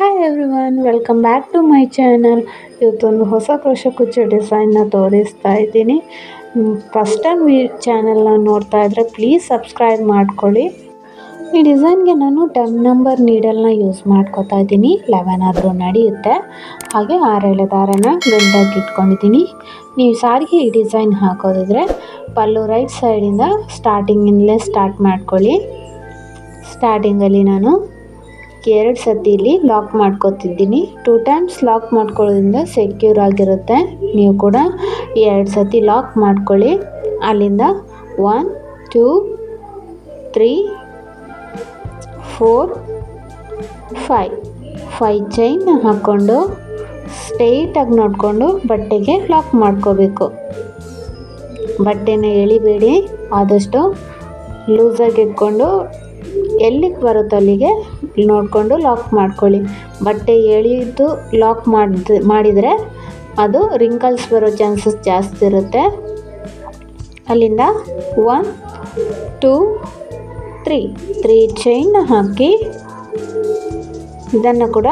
Hi everyone welcome back to my channel ಇವತ್ತೊಂದು ಹೊಸ crochet ಕುಚ್ಚು ಡಿಸೈನ್ನ ತೋರಿಸ್ತಾ ಇದ್ದೀನಿ. ಫಸ್ಟ್ ಟೈಮ್ ಈ ಚಾನಲ್ನ ನೋಡ್ತಾ ಇದ್ದರೆ ಪ್ಲೀಸ್ ಸಬ್ಸ್ಕ್ರೈಬ್ ಮಾಡ್ಕೊಳ್ಳಿ. ಈ ಡಿಸೈನ್ಗೆ ನಾನು ಟೆನ್ ನಂಬರ್ ನೀಡಲ್ನ ಯೂಸ್ ಮಾಡ್ಕೊತಾ ಇದ್ದೀನಿ. ಲೆವೆನ್ ಆದರೂ ನಡೆಯುತ್ತೆ. ಹಾಗೆ ಆರೇಳೆ ದಾರನ ಗಂಟಾಗಿ ಇಟ್ಕೊಂಡಿದ್ದೀನಿ. ನೀವು ಸಾರಿಗೆ ಈ ಡಿಸೈನ್ ಹಾಕೋದಿದ್ರೆ ಪಲ್ಲು ರೈಟ್ ಸೈಡಿಂದ ಸ್ಟಾರ್ಟಿಂಗಿಂದಲೇ ಸ್ಟಾರ್ಟ್ ಮಾಡ್ಕೊಳ್ಳಿ. ಸ್ಟಾರ್ಟಿಂಗಲ್ಲಿ ನಾನು ಎರಡು ಸತಿ ಇಲ್ಲಿ ಲಾಕ್ ಮಾಡ್ಕೊತಿದ್ದೀನಿ. ಟೂ ಟೈಮ್ಸ್ ಲಾಕ್ ಮಾಡ್ಕೊಳ್ಳೋದ್ರಿಂದ ಸೆಕ್ಯೂರ್ ಆಗಿರುತ್ತೆ. ನೀವು ಕೂಡ ಎರಡು ಸತಿ ಲಾಕ್ ಮಾಡ್ಕೊಳ್ಳಿ. ಅಲ್ಲಿಂದ one two three four five five chain ಹಾಕ್ಕೊಂಡು ಸ್ಟ್ರೈಟಾಗಿ ನೋಡಿಕೊಂಡು ಬಟ್ಟೆಗೆ ಲಾಕ್ ಮಾಡ್ಕೋಬೇಕು. ಬಟ್ಟೆನ ಎಳಿಬೇಡಿ. ಆದಷ್ಟು ಲೂಸಾಗಿ ಇಟ್ಕೊಂಡು ಎಲ್ಲಿಗೆ ಬರುತ್ತೋ ಅಲ್ಲಿಗೆ ನೋಡಿಕೊಂಡು ಲಾಕ್ ಮಾಡ್ಕೊಳ್ಳಿ. ಬಟ್ಟೆ ಎಳೆದು ಲಾಕ್ ಮಾಡಿದ, ಮಾಡಿದರೆ ಅದು ರಿಂಕಲ್ಸ್ ಬರೋ ಚಾನ್ಸಸ್ ಜಾಸ್ತಿ ಇರುತ್ತೆ. ಅಲ್ಲಿಂದ one two three three chain ಹಾಕಿ, ಇದನ್ನು ಕೂಡ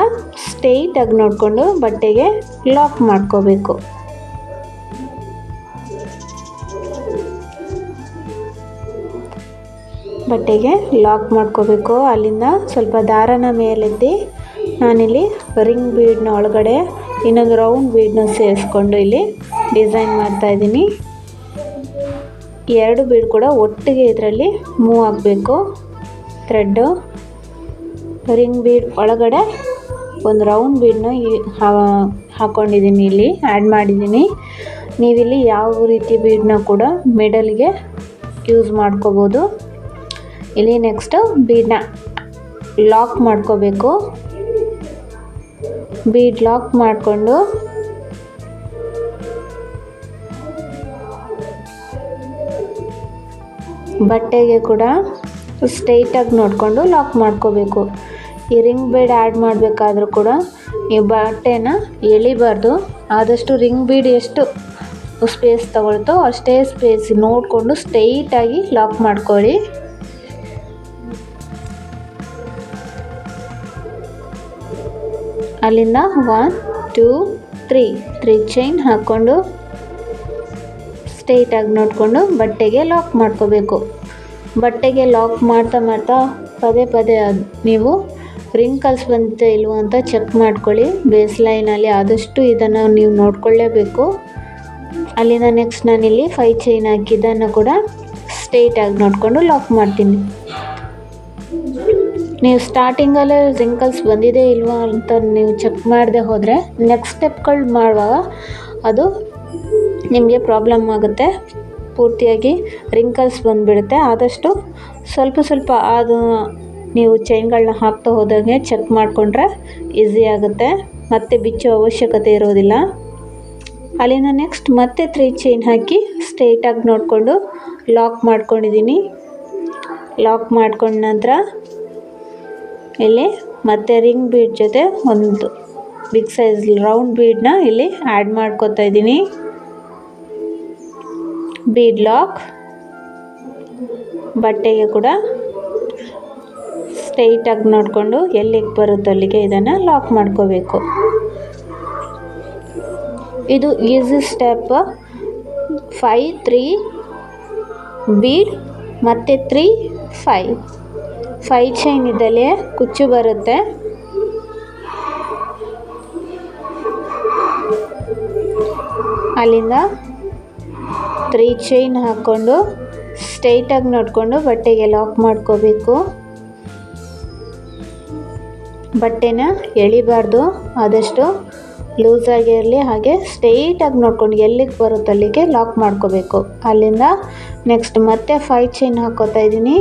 ಸ್ಟೇಟಾಗಿ ನೋಡಿಕೊಂಡು ಬಟ್ಟೆಗೆ ಲಾಕ್ ಮಾಡ್ಕೋಬೇಕು. ಬಟ್ಟೆಗೆ ಲಾಕ್ ಮಾಡ್ಕೋಬೇಕು. ಅಲ್ಲಿಂದ ಸ್ವಲ್ಪ ದಾರನ ಮೇಲೆದ್ದಿ ನಾನಿಲ್ಲಿ ರಿಂಗ್ ಬೀಡ್ನ ಒಳಗಡೆ ಇನ್ನೊಂದು ರೌಂಡ್ ಬೀಡನ್ನ ಸೇರಿಸ್ಕೊಂಡು ಇಲ್ಲಿ ಡಿಸೈನ್ ಮಾಡ್ತಾಯಿದ್ದೀನಿ ಎರಡು ಬೀಡ್ ಕೂಡ ಒಟ್ಟಿಗೆ ಇದರಲ್ಲಿ ಮೂವ್ ಆಗಬೇಕು. ಥ್ರೆಡ್ಡು ರಿಂಗ್ ಬೀಡ್ ಒಳಗಡೆ ಒಂದು ರೌಂಡ್ ಬೀಡನ್ನ ಹಾಕ್ಕೊಂಡಿದ್ದೀನಿ ಇಲ್ಲಿ ಆ್ಯಡ್ ಮಾಡಿದ್ದೀನಿ. ನೀವಿಲ್ಲಿ ಯಾವ ರೀತಿ ಬೀಡನ್ನ ಕೂಡ ಮಿಡಲ್ಗೆ ಯೂಸ್ ಮಾಡ್ಕೋಬೋದು. ಇಲ್ಲಿ ನೆಕ್ಸ್ಟು ಬೀಡನ್ನ ಲಾಕ್ ಮಾಡ್ಕೋಬೇಕು. ಬೀಡ್ ಲಾಕ್ ಮಾಡಿಕೊಂಡು ಬಟ್ಟೆಗೆ ಕೂಡ ಸ್ಟ್ರೈಟಾಗಿ ನೋಡಿಕೊಂಡು ಲಾಕ್ ಮಾಡ್ಕೋಬೇಕು. ಈ ರಿಂಗ್ ಬೀಡ್ ಆ್ಯಡ್ ಮಾಡಬೇಕಾದ್ರೂ ಕೂಡ ಈ ಬಟ್ಟೆನ ಎಳಿಬಾರ್ದು. ಆದಷ್ಟು ರಿಂಗ್ ಬೀಡ್ ಎಷ್ಟು ಸ್ಪೇಸ್ ತಗೊಳ್ತೋ ಅಷ್ಟೇ ಸ್ಪೇಸ್ ನೋಡಿಕೊಂಡು ಸ್ಟ್ರೈಟಾಗಿ ಲಾಕ್ ಮಾಡ್ಕೊಳ್ಳಿ. ಅಲ್ಲಿಂದ one two three three chain ಹಾಕ್ಕೊಂಡು ಸ್ಟ್ರೈಟಾಗಿ ನೋಡಿಕೊಂಡು ಬಟ್ಟೆಗೆ ಲಾಕ್ ಮಾಡ್ಕೋಬೇಕು. ಬಟ್ಟೆಗೆ ಲಾಕ್ ಮಾಡ್ತಾ ಮಾಡ್ತಾ ಪದೇ ಪದೇ ನೀವು ರಿಂಕಲ್ಸ್ ಬಂತೆ ಇಲ್ವೋ ಅಂತ ಚೆಕ್ ಮಾಡ್ಕೊಳ್ಳಿ. ಬೇಸ್ ಲೈನಲ್ಲಿ ಆದಷ್ಟು ಇದನ್ನು ನೀವು ನೋಡ್ಕೊಳ್ಳೇಬೇಕು. ಅಲ್ಲಿಂದ ನೆಕ್ಸ್ಟ್ ನಾನಿಲ್ಲಿ ಫೈ ಚೈನ್ ಹಾಕಿದ್ದನ್ನು ಕೂಡ ಸ್ಟ್ರೈಟಾಗಿ ನೋಡಿಕೊಂಡು ಲಾಕ್ ಮಾಡ್ತೀನಿ. ನೀವು ಸ್ಟಾರ್ಟಿಂಗಲ್ಲೇ ರಿಂಕಲ್ಸ್ ಬಂದಿದೆ ಇಲ್ವಾ ಅಂತ ನೀವು ಚೆಕ್ ಮಾಡದೆ ಹೋದರೆ ನೆಕ್ಸ್ಟ್ ಸ್ಟೆಪ್ಗಳು ಮಾಡುವಾಗ ಅದು ನಿಮಗೆ ಪ್ರಾಬ್ಲಮ್ ಆಗುತ್ತೆ. ಪೂರ್ತಿಯಾಗಿ ರಿಂಕಲ್ಸ್ ಬಂದುಬಿಡುತ್ತೆ. ಆದಷ್ಟು ಸ್ವಲ್ಪ ಸ್ವಲ್ಪ ಅದು ನೀವು ಚೈನ್ಗಳನ್ನ ಹಾಕ್ತಾ ಹೋದಾಗೆ ಚೆಕ್ ಮಾಡಿಕೊಂಡ್ರೆ ಈಸಿ ಆಗುತ್ತೆ. ಮತ್ತೆ ಬಿಚ್ಚೋ ಅವಶ್ಯಕತೆ ಇರೋದಿಲ್ಲ. ಅಲ್ಲಿಂದ ನೆಕ್ಸ್ಟ್ ಮತ್ತೆ ತ್ರೀ ಚೈನ್ ಹಾಕಿ ಸ್ಟ್ರೈಟಾಗಿ ನೋಡಿಕೊಂಡು ಲಾಕ್ ಮಾಡ್ಕೊಂಡಿದ್ದೀನಿ. ಲಾಕ್ ಮಾಡ್ಕೊಂಡ ನಂತರ ಇಲ್ಲಿ ಮತ್ತೆ ರಿಂಗ್ ಬೀಡ್ ಜೊತೆ ಒಂದು ಬಿಗ್ ಸೈಜ್ ರೌಂಡ್ ಬೀಡನ್ನ ಇಲ್ಲಿ ಆ್ಯಡ್ ಮಾಡ್ಕೋತಾ ಇದ್ದೀನಿ. ಬೀಡ್ ಲಾಕ್ ಬಟ್ಟೆಗೆ ಕೂಡ ಸ್ಟ್ರೈಟಾಗಿ ನೋಡಿಕೊಂಡು ಎಲ್ಲಿಗೆ ಬರುತ್ತೋ ಅಲ್ಲಿಗೆ ಇದನ್ನು ಲಾಕ್ ಮಾಡ್ಕೋಬೇಕು. ಇದು easy step five three bead ಮತ್ತು ತ್ರೀ ಫೈ ಫೈ ಚೈನ್ ಇದ್ದಲ್ಲಿ ಕುಚ್ಚು ಬರುತ್ತೆ. ಅಲ್ಲಿಂದ ತ್ರೀ ಚೈನ್ ಹಾಕ್ಕೊಂಡು ಸ್ಟ್ರೈಟಾಗಿ ನೋಡಿಕೊಂಡು ಬಟ್ಟೆಗೆ ಲಾಕ್ ಮಾಡ್ಕೋಬೇಕು. ಬಟ್ಟೆನ ಎಳಿಬಾರ್ದು, ಆದಷ್ಟು ಲೂಸಾಗಿರಲಿ ಹಾಗೆ ಸ್ಟ್ರೈಟಾಗಿ ನೋಡ್ಕೊಂಡು ಎಲ್ಲಿಗೆ ಬರುತ್ತೆ ಅಲ್ಲಿಗೆ ಲಾಕ್ ಮಾಡ್ಕೋಬೇಕು. ಅಲ್ಲಿಂದ ನೆಕ್ಸ್ಟ್ ಮತ್ತೆ ಫೈವ್ ಚೈನ್ ಹಾಕೋತಾ ಇದ್ದೀನಿ.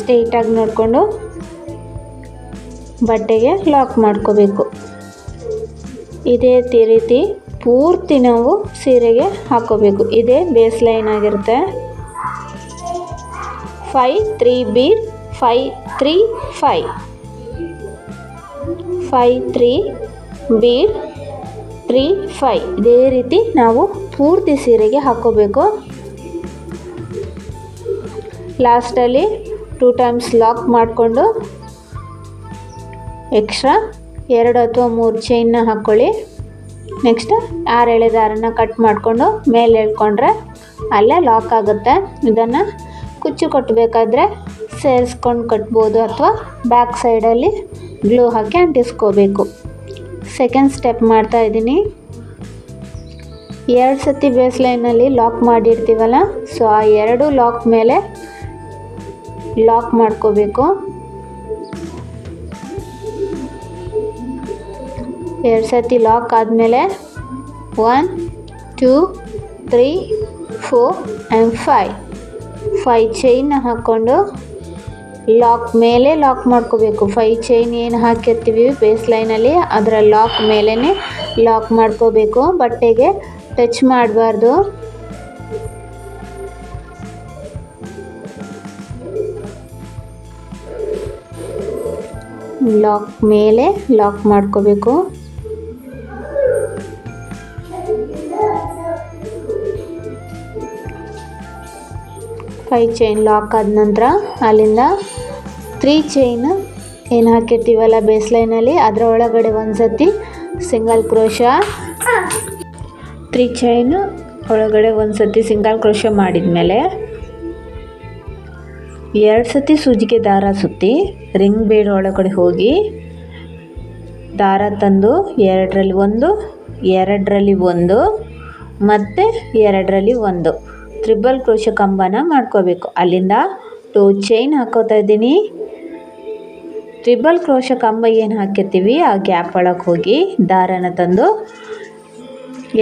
ಸ್ಟ್ರೈಟಾಗಿ ನೋಡಿಕೊಂಡು ಬಟ್ಟೆಗೆ ಲಾಕ್ ಮಾಡ್ಕೋಬೇಕು. ಇದೇ ರೀತಿ ಪೂರ್ತಿ ನಾವು ಸೀರೆಗೆ ಹಾಕೋಬೇಕು. ಇದೇ ಬೇಸ್ ಲೈನ್ ಆಗಿರುತ್ತೆ. Five three B, five three five. Five three B three five. ಇದೇ ರೀತಿ ನಾವು ಪೂರ್ತಿ ಸೀರೆಗೆ ಹಾಕೋಬೇಕು. ಲಾಸ್ಟಲ್ಲಿ ಟೂ ಟೈಮ್ಸ್ ಲಾಕ್ ಮಾಡಿಕೊಂಡು ಎಕ್ಸ್ಟ್ರಾ ಎರಡು ಅಥವಾ ಮೂರು ಚೈನ್ನ ಹಾಕ್ಕೊಳ್ಳಿ ನೆಕ್ಸ್ಟ್ ಆರು ಎಳೆ ಕಟ್ ಮಾಡಿಕೊಂಡು ಮೇಲೆ ಎಳ್ಕೊಂಡ್ರೆ ಅಲ್ಲೇ ಲಾಕ್ ಆಗುತ್ತೆ. ಇದನ್ನು ಕುಚ್ಚು ಕಟ್ಟಬೇಕಾದ್ರೆ ಸೇರಿಸ್ಕೊಂಡು ಕಟ್ಬೋದು ಅಥವಾ ಬ್ಯಾಕ್ ಸೈಡಲ್ಲಿ ಗ್ಲೂ ಹಾಕಿ ಅಂಟಿಸ್ಕೋಬೇಕು. ಸೆಕೆಂಡ್ ಸ್ಟೆಪ್ ಮಾಡ್ತಾ ಇದ್ದೀನಿ. ಎರಡು ಸತಿ ಬೇಸ್ ಲೈನಲ್ಲಿ ಲಾಕ್ ಮಾಡಿರ್ತೀವಲ್ಲ ಸೊ ಆ ಎರಡು ಲಾಕ್ ಮೇಲೆ ಲಾಕ್ ಮಾಡ್ಕೋಬೇಕು. ಎರಡು ಸತಿ ಲಾಕ್ ಆದಮೇಲೆ one two three four and five five chain ಹಾಕ್ಕೊಂಡು ಲಾಕ್ ಮೇಲೆ ಲಾಕ್ ಮಾಡ್ಕೋಬೇಕು. ಫೈ ಚೈನ್ ಏನು ಹಾಕಿರ್ತೀವಿ ಬೇಸ್ ಲೈನಲ್ಲಿ ಅದರ ಲಾಕ್ ಮೇಲೇ ಲಾಕ್ ಮಾಡ್ಕೋಬೇಕು. ಬಟ್ಟೆಗೆ ಟಚ್ ಮಾಡಬಾರ್ದು. ಲಾಕ್ ಮೇಲೆ ಲಾಕ್ ಮಾಡ್ಕೋಬೇಕು. ಫೈ ಚೈನ್ ಲಾಕ್ ಆದ ನಂತರ ಅಲ್ಲಿಂದ ತ್ರೀ ಚೈನ್ ಏನು ಹಾಕಿರ್ತೀವಲ್ಲ ಬೇಸ್ ಲೈನಲ್ಲಿ ಅದರ ಒಳಗಡೆ ಒಂದು ಸತಿ ಸಿಂಗಲ್ ಕ್ರೋಶ ತ್ರೀ ಚೈನ್ ಒಳಗಡೆ ಒಂದು ಸತಿ ಸಿಂಗಲ್ ಕ್ರೋಶ ಮಾಡಿದ್ಮೇಲೆ ಎರಡು ಸತಿ ಸೂಜಿಗೆ ದಾರ ಸುತ್ತಿ ರಿಂಗ್ ಬೇಡ ಒಳಗಡೆ ಹೋಗಿ ದಾರ ತಂದು ಎರಡರಲ್ಲಿ ಒಂದು ಎರಡರಲ್ಲಿ ಒಂದು, ಮತ್ತು ಎರಡರಲ್ಲಿ ಒಂದು. ತ್ರಿಬಲ್ ಕ್ರೋಶ ಕಂಬನ ಮಾಡ್ಕೋಬೇಕು. ಅಲ್ಲಿಂದ ಟೂ ಚೈನ್ ಹಾಕೋತಾ ಇದ್ದೀನಿ. ತ್ರಿಬಲ್ ಕ್ರೋಶ ಕಂಬ ಏನು ಹಾಕಿರ್ತೀವಿ, ಆ ಗ್ಯಾಪ್ ಒಳಗೆ ಹೋಗಿ ದಾರನ ತಂದು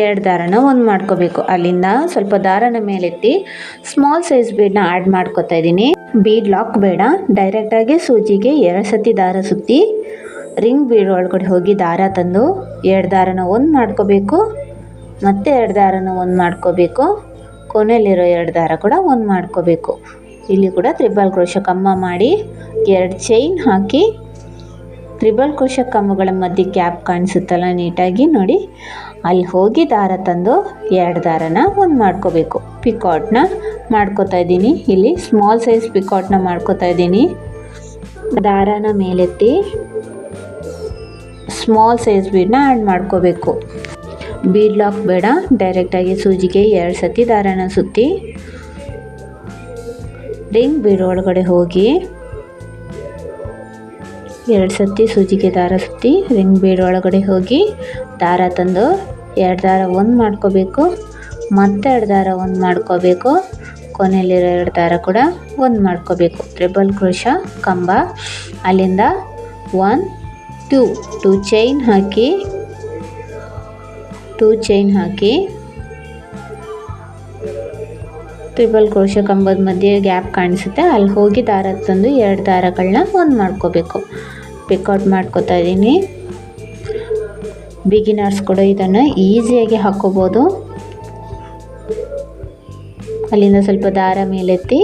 ಎರಡು ದಾರನ ಒಂದು ಮಾಡ್ಕೋಬೇಕು. ಅಲ್ಲಿಂದ ಸ್ವಲ್ಪ ದಾರನ ಮೇಲೆತ್ತಿ ಸ್ಮಾಲ್ ಸೈಜ್ ಬೀಡನ್ನ ಆ್ಯಡ್ ಮಾಡ್ಕೋತಾ ಇದ್ದೀನಿ. ಬೀಡ್ ಲಾಕ್ ಬೇಡ. ಡೈರೆಕ್ಟಾಗಿ ಸೂಜಿಗೆ ಎರಡು ಸತಿ ದಾರ ಸುತ್ತಿ ರಿಂಗ್ ಬೀಡ್ ಒಳಗಡೆ ಹೋಗಿ ದಾರ ತಂದು, ಎರಡು ದಾರನ ಒಂದು ಮಾಡ್ಕೋಬೇಕು, ಮತ್ತೆ ಎರಡು ದಾರನ ಒಂದು ಮಾಡ್ಕೋಬೇಕು, ಕೊನೆಯಲ್ಲಿರೋ ಎರಡು ದಾರ ಕೂಡ ಒಂದು ಮಾಡ್ಕೋಬೇಕು. ಇಲ್ಲಿ ಕೂಡ ತ್ರಿಬಲ್ ಕ್ರೋಶ ಕಮ್ಮ ಮಾಡಿ, ಎರಡು ಚೈನ್ ಹಾಕಿ, ತ್ರಿಬಲ್ ಕ್ರೋಶ ಕಮ್ಮಗಳ ಮಧ್ಯೆ ಗ್ಯಾಪ್ ಕಾಣಿಸುತ್ತಲ್ಲ ನೀಟಾಗಿ ನೋಡಿ. ಅಲ್ಲಿ ಹೋಗಿ ದಾರ ತಂದು, ಎರಡು ದಾರನ ಒಂದು ಮಾಡ್ಕೋಬೇಕು. ಪಿಕಾಟ್ನ ಮಾಡ್ಕೋತಾ ಇದ್ದೀನಿ. ಇಲ್ಲಿ ಸ್ಮಾಲ್ ಸೈಜ್ ಪಿಕಾಟ್ನ ಮಾಡ್ಕೋತಾ ಇದ್ದೀನಿ. ದಾರನ ಮೇಲೆತ್ತಿ ಸ್ಮಾಲ್ ಸೈಜ್ ಬೀಡನ್ನ ಆ್ಯಡ್ ಮಾಡ್ಕೋಬೇಕು. ಬೀಡ್ ಲಾಕ್ ಬೇಡ. ಡೈರೆಕ್ಟಾಗಿ ಸೂಜಿಗೆ ಎರಡು ಸತಿ ದಾರನ ಸುತ್ತಿ. ರಿಂಗ್ ಬೀಡ್ ಒಳಗಡೆ ಹೋಗಿ ಎರಡು ಸತಿ ಸೂಜಿಗೆ ದಾರ ಸುತ್ತಿ ರಿಂಗ್ ಬೀಡ್ ಒಳಗಡೆ ಹೋಗಿ ದಾರ ತಂದು ಎರಡು ದಾರ ಒಂದು ಮಾಡ್ಕೋಬೇಕು. ಮತ್ತೆ ಎರಡು ದಾರ ಒಂದು ಮಾಡ್ಕೋಬೇಕು. ಕೊನೆಯಲ್ಲಿರೋ ಎರಡು ದಾರ ಕೂಡ ಒಂದು ಮಾಡ್ಕೋಬೇಕು. ಟ್ರಿಬಲ್ ಕ್ರೋಶ, ಕಂಬ, ಅಲ್ಲಿಂದ ಒನ್ ಟೂ ಟೂ ಚೈನ್ ಹಾಕಿ ಟೂ ಚೈನ್ ಹಾಕಿ ಟ್ರಿಬಲ್ ಕ್ರೋಶ, ಕಂಬದ ಮಧ್ಯೆ ಗ್ಯಾಪ್ ಕಾಣಿಸುತ್ತೆ. ಅಲ್ಲಿ ಹೋಗಿ ದಾರ ತಂದು ಎರಡು ದಾರಗಳನ್ನ ಒಂದು ಮಾಡ್ಕೋಬೇಕು. ಪಿಕೌಟ್ ಮಾಡ್ಕೋತಾ ಇದ್ದೀನಿ. ಬಿಗಿನರ್ಸ್ ಕೂಡ ಇದನ್ನು ಈಸಿಯಾಗಿ ಹಾಕ್ಕೋಬೋದು ಅಲ್ಲಿಂದ ಸ್ವಲ್ಪ ದಾರ ಮೇಲೆತ್ತಿ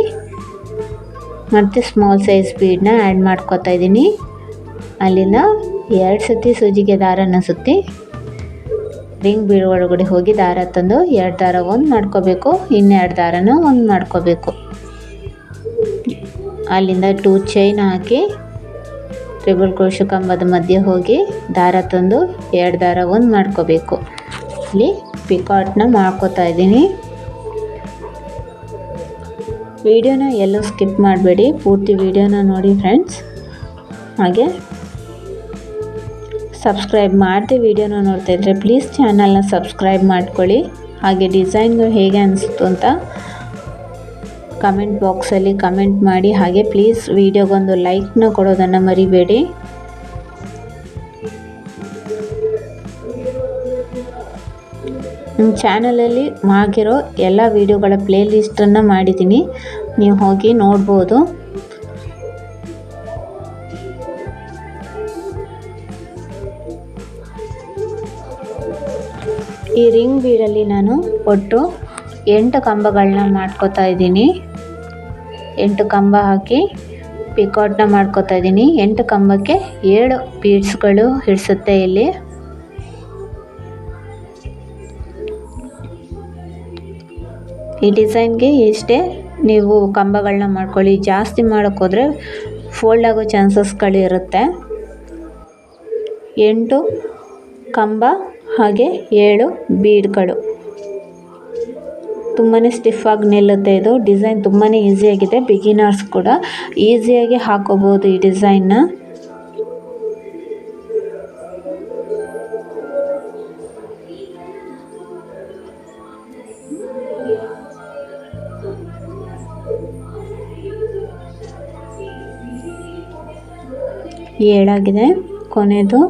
ಮತ್ತು ಸ್ಮಾಲ್ ಸೈಜ್ ಬೀಡನ್ನ ಆ್ಯಡ್ ಮಾಡ್ಕೋತಾ ಇದ್ದೀನಿ. ಅಲ್ಲಿಂದ ಎರಡು ಸತಿ ಸೂಜಿಗೆ ದಾರನ ಸುತ್ತಿ ರಿಂಗ್ ಬೀಡ್ ಒಳಗಡೆ ಹೋಗಿ ದಾರ ತಂದು ಎರಡು ದಾರ ಒಂದು ಮಾಡ್ಕೋಬೇಕು, ಇನ್ನೆರಡು ದಾರನ ಒಂದು ಮಾಡ್ಕೋಬೇಕು. ಅಲ್ಲಿಂದ ಟೂ ಚೈನ್ ಹಾಕಿ ಟ್ರಿಬಲ್ ಕೋಶ ಕಂಬದ ಮಧ್ಯೆ ಹೋಗಿ ದಾರ ತಂದು ಎರಡು ದಾರ ಒಂದು ಮಾಡ್ಕೋಬೇಕು. ಇಲ್ಲಿ ಪಿಕಾಟ್ನ ಮಾಡ್ಕೋತಾ ಇದ್ದೀನಿ. ವಿಡಿಯೋನ ಎಲ್ಲೂ ಸ್ಕಿಪ್ ಮಾಡಬೇಡಿ. ಪೂರ್ತಿ ವಿಡಿಯೋನ ನೋಡಿ ಫ್ರೆಂಡ್ಸ್ ಹಾಗೆ ಸಬ್ಸ್ಕ್ರೈಬ್ ಮಾಡದೆ ವಿಡಿಯೋನ ನೋಡ್ತಾ ಇದ್ದರೆ ಪ್ಲೀಸ್ ಚಾನಲ್ನ ಸಬ್ಸ್ಕ್ರೈಬ್ ಮಾಡ್ಕೊಳ್ಳಿ. ಹಾಗೆ ಡಿಸೈನ್ಗಳು ಹೇಗೆ ಅನಿಸ್ತು ಅಂತ ಕಮೆಂಟ್ ಬಾಕ್ಸಲ್ಲಿ ಕಮೆಂಟ್ ಮಾಡಿ. ಹಾಗೆ ಪ್ಲೀಸ್ ವಿಡಿಯೋಗೊಂದು ಲೈಕ್ನ ಕೊಡೋದನ್ನು ಮರಿಬೇಡಿ. ನಮ್ಮ ಚಾನಲಲ್ಲಿ ಆಗಿರೋ ಎಲ್ಲ ವೀಡಿಯೋಗಳ ಪ್ಲೇಲಿಸ್ಟನ್ನು ಮಾಡಿದ್ದೀನಿ. ನೀವು ಹೋಗಿ ನೋಡ್ಬೋದು. ಈ ರಿಂಗ್ ಬೀಡಲ್ಲಿ ನಾನು ಒಟ್ಟು ಎಂಟು ಕಂಬಗಳನ್ನ ಮಾಡ್ಕೋತಾ ಇದ್ದೀನಿ. ಎಂಟು ಕಂಬ ಹಾಕಿ ಪಿಕಾಟ್ನ ಮಾಡ್ಕೋತಾ ಇದ್ದೀನಿ. ಎಂಟು ಕಂಬಕ್ಕೆ ಏಳು ಬೀಡ್ಸ್ಗಳು ಹಿಡಿಸುತ್ತೆ ಇಲ್ಲಿ. ಈ ಡಿಸೈನ್ಗೆ ಇಷ್ಟೇ ನೀವು ಕಂಬಗಳನ್ನ ಮಾಡ್ಕೊಳ್ಳಿ. ಜಾಸ್ತಿ ಮಾಡೋಕ್ಕೋದ್ರೆ ಫೋಲ್ಡ್ ಆಗೋ ಚಾನ್ಸಸ್ಗಳಿರುತ್ತೆ ಎಂಟು ಕಂಬ ಹಾಗೆ ಏಳು ಬೀಡ್ಗಳು ತುಂಬಾ ಸ್ಟಿಫಾಗಿ ನಿಲ್ಲುತ್ತೆ ಇದು. ಡಿಸೈನ್ ತುಂಬಾ ಈಸಿಯಾಗಿದೆ ಬಿಗಿನರ್ಸ್ ಕೂಡ ಈಸಿಯಾಗಿ ಹಾಕೋಬೋದು ಈ ಡಿಸೈನ್ನ. ಏಳಾಗಿದೆ. ಕೊನೆದು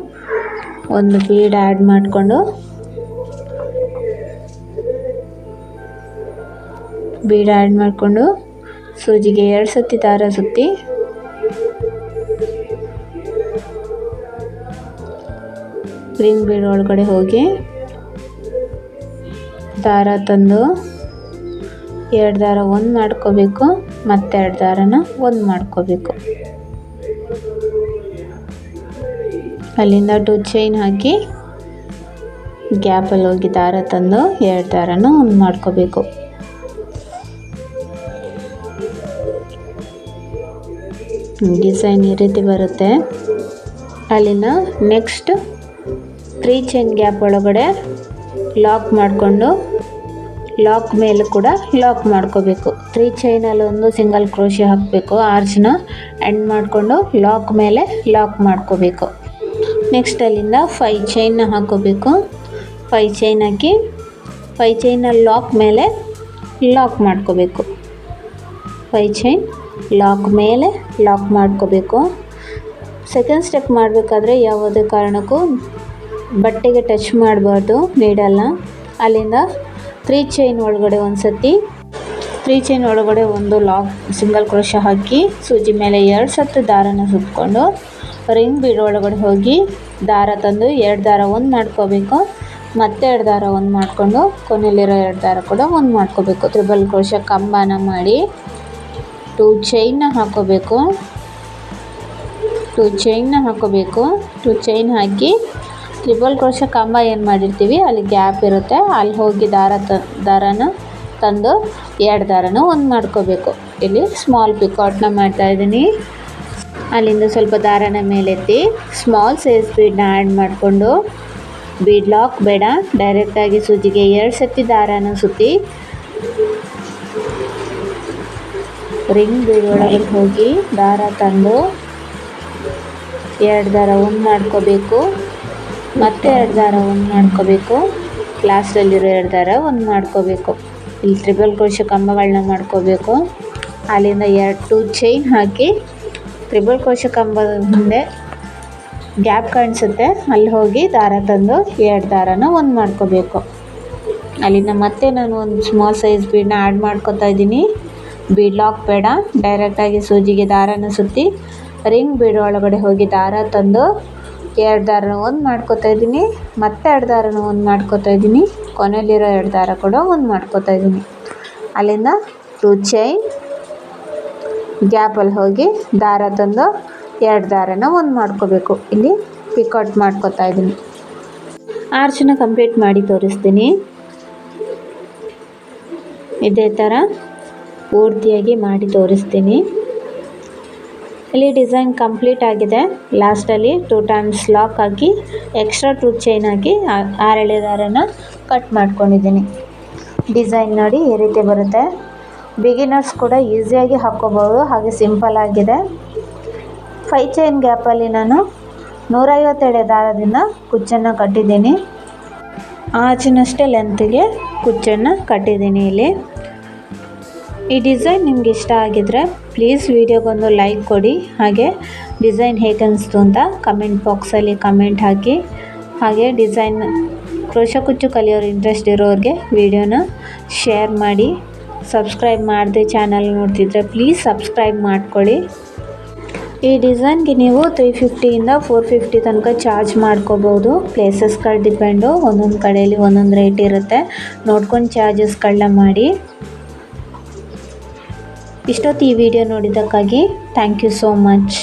ಒಂದು ಬೀಡ್ ಆ್ಯಡ್ ಮಾಡಿಕೊಂಡು ಬೀಡ್ ಆ್ಯಡ್ ಮಾಡಿಕೊಂಡು ಸೂಜಿಗೆ ಎರಡು ಸತಿ ದಾರ ಸುತ್ತಿ. ರಿಂಗ್ ಬೀಡ್ ಒಳಗಡೆ ಹೋಗಿ ದಾರ ತಂದು ಎರಡು ದಾರ ಒಂದು ಮಾಡ್ಕೋಬೇಕು ಮತ್ತೆ ಎರಡು ದಾರನ ಒಂದು ಮಾಡ್ಕೋಬೇಕು. ಅಲ್ಲಿಂದ ಟು ಚೈನ್ ಹಾಕಿ ಗ್ಯಾಪಲ್ಲಿ ಹೋಗಿ ದಾರ ತಂದು ಎರಡು ದಾರನ ಒಂದು ಮಾಡ್ಕೋಬೇಕು. ಡಿಸೈನ್ ಈ ರೀತಿ ಬರುತ್ತೆ. ಅಲ್ಲಿನ ನೆಕ್ಸ್ಟ್ ತ್ರೀ ಚೈನ್ ಗ್ಯಾಪ್ ಒಳಗಡೆ ಲಾಕ್ ಮಾಡಿಕೊಂಡು ಲಾಕ್ ಮೇಲೆ ಕೂಡ ಲಾಕ್ ಮಾಡ್ಕೋಬೇಕು. ತ್ರೀ ಚೈನಲ್ಲಿ ಒಂದು ಸಿಂಗಲ್ ಕ್ರೋಶಿ ಹಾಕಬೇಕು. ಆರ್ಚ್ನ ಎಂಡ್ ಮಾಡಿಕೊಂಡು ಲಾಕ್ ಮೇಲೆ ಲಾಕ್ ಮಾಡ್ಕೋಬೇಕು. ನೆಕ್ಸ್ಟ್ ಅಲ್ಲಿಂದ ಫೈ ಚೈನ್ನ ಹಾಕೋಬೇಕು. ಫೈ ಚೈನ್ ಹಾಕಿ ಫೈ ಚೈನ ಲಾಕ್ ಮೇಲೆ ಲಾಕ್ ಮಾಡ್ಕೋಬೇಕು. ಫೈ ಚೈನ್ ಲಾಕ್ ಮೇಲೆ ಲಾಕ್ ಮಾಡ್ಕೋಬೇಕು. ಸೆಕೆಂಡ್ ಸ್ಟೆಪ್ ಮಾಡಬೇಕಾದ್ರೆ ಯಾವುದೇ ಕಾರಣಕ್ಕೂ ಬಟ್ಟೆಗೆ ಟಚ್ ಮಾಡಬಾರ್ದು, ನೀಡಲ್ಲ. ಅಲ್ಲಿಂದ ತ್ರೀ ಚೈನ್ ಒಳಗಡೆ ಒಂದು ಸತಿ ತ್ರೀ ಚೈನ್ ಒಳಗಡೆ ಒಂದು ಲಾಕ್ ಸಿಂಗಲ್ ಕ್ರೋಶ ಹಾಕಿ ಸೂಜಿ ಮೇಲೆ ಎರಡು ಸತ್ತು ದಾರನ ಸುತ್ತಕೊಂಡು ರಿಂಗ್ ಬೀಡ್ ಒಳಗಡೆ ಹೋಗಿ ದಾರ ತಂದು ಎರಡು ದಾರ ಒಂದು ಮಾಡ್ಕೋಬೇಕು. ಮತ್ತೆ ಎರಡು ದಾರ ಒಂದು ಮಾಡಿಕೊಂಡು ಕೊನೆಯಲ್ಲಿರೋ ಎರಡು ದಾರ ಕೂಡ ಒಂದು ಮಾಡ್ಕೋಬೇಕು. ತ್ರಿಬಲ್ ಕ್ರೋಶ ಕಂಬನ ಮಾಡಿ ಟೂ ಚೈನ್ನ ಹಾಕೋಬೇಕು. ಟೂ ಚೈನ್ನ ಹಾಕೋಬೇಕು. ಟೂ ಚೈನ್ ಹಾಕಿ ತ್ರಿಬಲ್ ಕ್ರೋಶ ಕಂಬ ಏನು ಮಾಡಿರ್ತೀವಿ, ಅಲ್ಲಿ ಗ್ಯಾಪ್ ಇರುತ್ತೆ. ಅಲ್ಲಿ ಹೋಗಿ ದಾರ ತ, ದಾರನ ತಂದು ಎರಡು ದಾರನ ಒಂದು ಮಾಡ್ಕೋಬೇಕು. ಇಲ್ಲಿ ಸ್ಮಾಲ್ ಪಿಕಾಟ್ನ ಮಾಡ್ತಾಯಿದ್ದೀನಿ ಅಲ್ಲಿಂದ ಸ್ವಲ್ಪ ದಾರನ ಮೇಲೆತ್ತಿ ಸ್ಮಾಲ್ ಸೈಜ್ ಬೀಡನ್ನ ಆ್ಯಡ್ ಮಾಡಿಕೊಂಡು ಬೀಡ್ ಲಾಕ್ ಬೇಡ ಡೈರೆಕ್ಟಾಗಿ ಸೂಜಿಗೆ ಎರಡು ಸತಿ ದಾರನ ಸುತ್ತಿ ರಿಂಗ್ ಬೀಡ್ ಒಳಗೆ ಹೋಗಿ ದಾರ ತಂದು ಎರಡು ದಾರ ಒಂದು ಮಾಡ್ಕೋಬೇಕು, ಮತ್ತೆ ಎರಡು ದಾರ ಒಂದು ಮಾಡ್ಕೋಬೇಕು ಲಾಸ್ಟಲ್ಲಿರೋ ಎರಡು ದಾರ ಒಂದು ಮಾಡ್ಕೋಬೇಕು. ಇಲ್ಲಿ ತ್ರಿಬಲ್ ಕ್ರೋಶ ಕಂಬಗಳನ್ನ ಮಾಡ್ಕೋಬೇಕು. ಅಲ್ಲಿಂದ ಎರಡು ಚೈನ್ ಹಾಕಿ ತ್ರಿಬಲ್ ಕೋಶ ಕಂಬದ ಮುಂದೆ ಗ್ಯಾಪ್ ಕಾಣಿಸುತ್ತೆ. ಅಲ್ಲಿ ಹೋಗಿ ದಾರ ತಂದು ಎರಡು ದಾರನ ಒಂದು ಮಾಡ್ಕೋಬೇಕು. ಅಲ್ಲಿಂದ ಮತ್ತೆ ನಾನು ಒಂದು ಸ್ಮಾಲ್ ಸೈಜ್ ಬೀಡನ್ನ ಆ್ಯಡ್ ಮಾಡ್ಕೊತಾ ಇದ್ದೀನಿ. ಬೀಡ್ ಲಾಕ್ ಬೇಡ. ಡೈರೆಕ್ಟಾಗಿ ಸೂಜಿಗೆ ದಾರನ ಸುತ್ತಿ ರಿಂಗ್ ಬೀಡ್ ಒಳಗಡೆ ಹೋಗಿ ದಾರ ತಂದು ಎರಡು ದಾರನ ಒಂದು ಮಾಡ್ಕೊತಾ ಇದ್ದೀನಿ. ಮತ್ತೆ ಎರಡು ದಾರನ ಒಂದು ಮಾಡ್ಕೊತಾ ಇದ್ದೀನಿ. ಕೊನೆಯಲ್ಲಿರೋ ಎರಡು ದಾರ ಕೂಡ ಒಂದು ಮಾಡ್ಕೋತಾ ಇದ್ದೀನಿ. ಅಲ್ಲಿಂದ ಟೂ ಚೈನ್ ಗ್ಯಾಪಲ್ಲಿ ಹೋಗಿ ದಾರ ತಂದು ಎರಡು ದಾರನ ಒಂದು ಮಾಡ್ಕೋಬೇಕು. ಇಲ್ಲಿ ಪಿಕೌಟ್ ಮಾಡ್ಕೋತಾ ಇದ್ದೀನಿ. ಆರ್ಚನ್ನ ಕಂಪ್ಲೀಟ್ ಮಾಡಿ ತೋರಿಸ್ತೀನಿ. ಇದೇ ಥರ ಪೂರ್ತಿಯಾಗಿ ಮಾಡಿ ತೋರಿಸ್ತೀನಿ. ಇಲ್ಲಿ ಡಿಸೈನ್ ಕಂಪ್ಲೀಟ್ ಆಗಿದೆ. ಲಾಸ್ಟಲ್ಲಿ ಟೂ ಟೈಮ್ಸ್ ಲಾಕ್ ಹಾಕಿ ಎಕ್ಸ್ಟ್ರಾ ಟೂ ಚೈನ್ ಹಾಕಿ ಆರೆಳೆ ದಾರನ ಕಟ್ ಮಾಡ್ಕೊಂಡಿದ್ದೀನಿ. ಡಿಸೈನ್ ನೋಡಿ ಈ ರೀತಿ ಬರುತ್ತೆ. ಬಿಗಿನರ್ಸ್ ಕೂಡ ಈಸಿಯಾಗಿ ಹಾಕ್ಕೋಬೋದು ಹಾಗೆ ಸಿಂಪಲ್ ಆಗಿದೆ. ಫೈ ಚೈನ್ ಗ್ಯಾಪಲ್ಲಿ ನಾನು ನೂರೈವತ್ತೆಡೆ ದಾರದಿಂದ ಕುಚ್ಚನ್ನು ಕಟ್ಟಿದ್ದೀನಿ. ಆಚಿನಷ್ಟೇ ಲೆಂತ್ಗೆ ಕುಚ್ಚನ್ನು ಕಟ್ಟಿದ್ದೀನಿ ಇಲ್ಲಿ. ಈ ಡಿಸೈನ್ ನಿಮ್ಗೆ ಇಷ್ಟ ಆಗಿದ್ರೆ ಪ್ಲೀಸ್ ವಿಡಿಯೋಗೊಂದು ಲೈಕ್ ಕೊಡಿ, ಹಾಗೆ ಡಿಸೈನ್ ಹೇಗೆ ಅನಿಸ್ತು ಅಂತ ಕಮೆಂಟ್ ಬಾಕ್ಸಲ್ಲಿ ಕಮೆಂಟ್ ಹಾಕಿ, ಹಾಗೆ ಡಿಸೈನ್ ಕ್ರೋಶ ಕುಚ್ಚು ಕಲಿಯೋರು ಇಂಟ್ರೆಸ್ಟ್ ಇರೋರಿಗೆ ವಿಡಿಯೋನ ಶೇರ್ ಮಾಡಿ. ಸಬ್ಸ್ಕ್ರೈಬ್ ಮಾಡದೆ ಚಾನಲ್ ನೋಡ್ತಿದ್ರೆ ಪ್ಲೀಸ್ ಸಬ್ಸ್ಕ್ರೈಬ್ ಮಾಡ್ಕೊಳ್ಳಿ. ಈ ಡಿಸೈನ್ಗೆ ನೀವು ತ್ರೀ ಫಿಫ್ಟಿಯಿಂದ ಫೋರ್ ಫಿಫ್ಟಿ ತನಕ ಚಾರ್ಜ್ ಮಾಡ್ಕೋಬೋದು. ಪ್ಲೇಸಸ್ಗಳು ಡಿಪೆಂಡು ಒಂದೊಂದು ಕಡೆಯಲ್ಲಿ ಒಂದೊಂದು ರೇಟ್ ಇರುತ್ತೆ. ನೋಡ್ಕೊಂಡು ಚಾರ್ಜಸ್ಗಳನ್ನ ಮಾಡಿ. ಇಷ್ಟೊತ್ತು ಈ ವಿಡಿಯೋ ನೋಡಿದ್ದಕ್ಕಾಗಿ ಥ್ಯಾಂಕ್ ಯು ಸೋ ಮಚ್